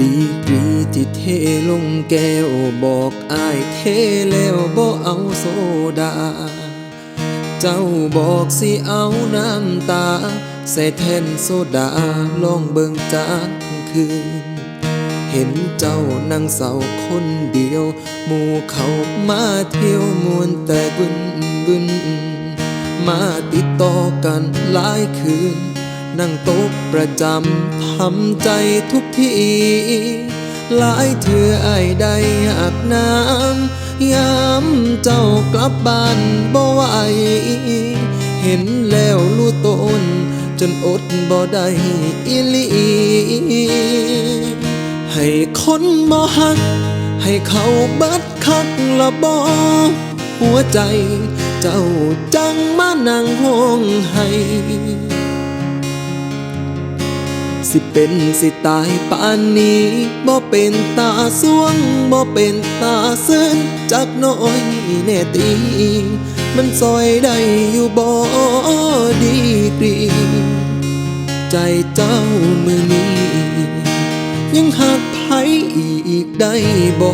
ดีกรีที่เทลงแก้วบอกอายเทแล้วบ่เอาโซดา เจ้าบอกสิเอาน้ำตา ใส่แทนโซดาลองเบิ่งจากคืน เห็นเจ้านั่งเศร้าคนเดียว หมู่เขามาเที่ยวมวนแต่บึนบึนมาติดต่อกันหลายคืน นั่งโต๊ะประจำทำใจทุกทีหลายเถื่อไอได้อาบน้ำยามเจ้ากลับบ้านบ่ไหวเห็นแล้วรู้ตน จนอดบ่ได้อีหลีให้คนบ่ฮัก ให้เขาบัดคักละบ่หัวใจ เจ้าจังมานั่งห้องให้ สิเป็นสิตายปานนี้บ่เป็นตาสวงบ่เป็นตาซึ้นจักน้อยแน่ตี มันซอยได้อยู่บ่ดีกรี ใจเจ้ามือนี้ ยังหักไผอีกได้บ่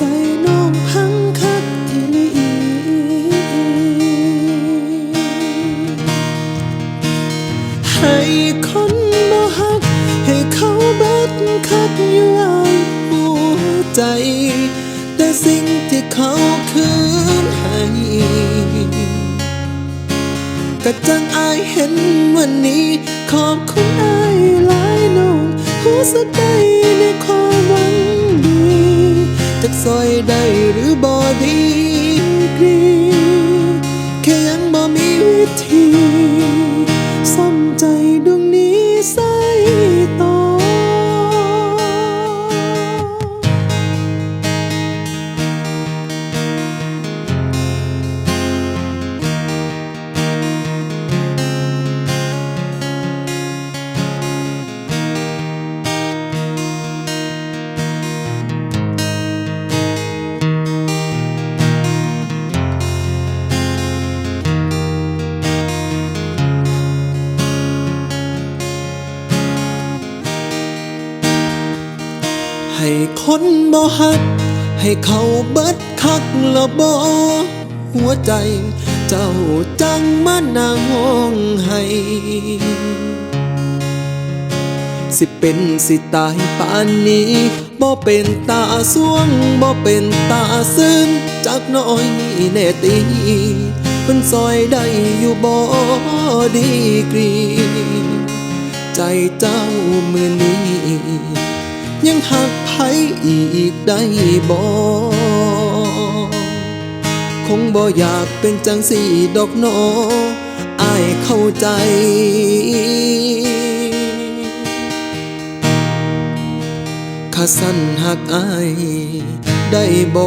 ใจน้องพังคักอีหลีให้คนบ่ฮัก ให้เขาเบิดคักอยู่อายหัวใจ แต่สิ่งที่เขาคืนให้กะจังอายเห็นวันนี้ ขอบคุณอายหลายน้องหูสึกได้ อยได้หรือบ่ดีกรีแค่ยังบ่มีวิธี ให้คนบ่ฮัก ให้เขาเบิดคักละบ่หัวใจ เจ้าจังมานาห้องให้สิเป็นสิตายปานนี้บ่เป็นตาสวงบ่เป็นตาซึ้นจักน้อยแน่ตีมันซอยได้อยู่บ่ดีกรี ใจเจ้ามือนี้ ยังหักไผอีกได้บ่คงบ่อยากเป็นจังสีดอกหนออายเข้าใจ ข้าสั้นหักอายได้บ่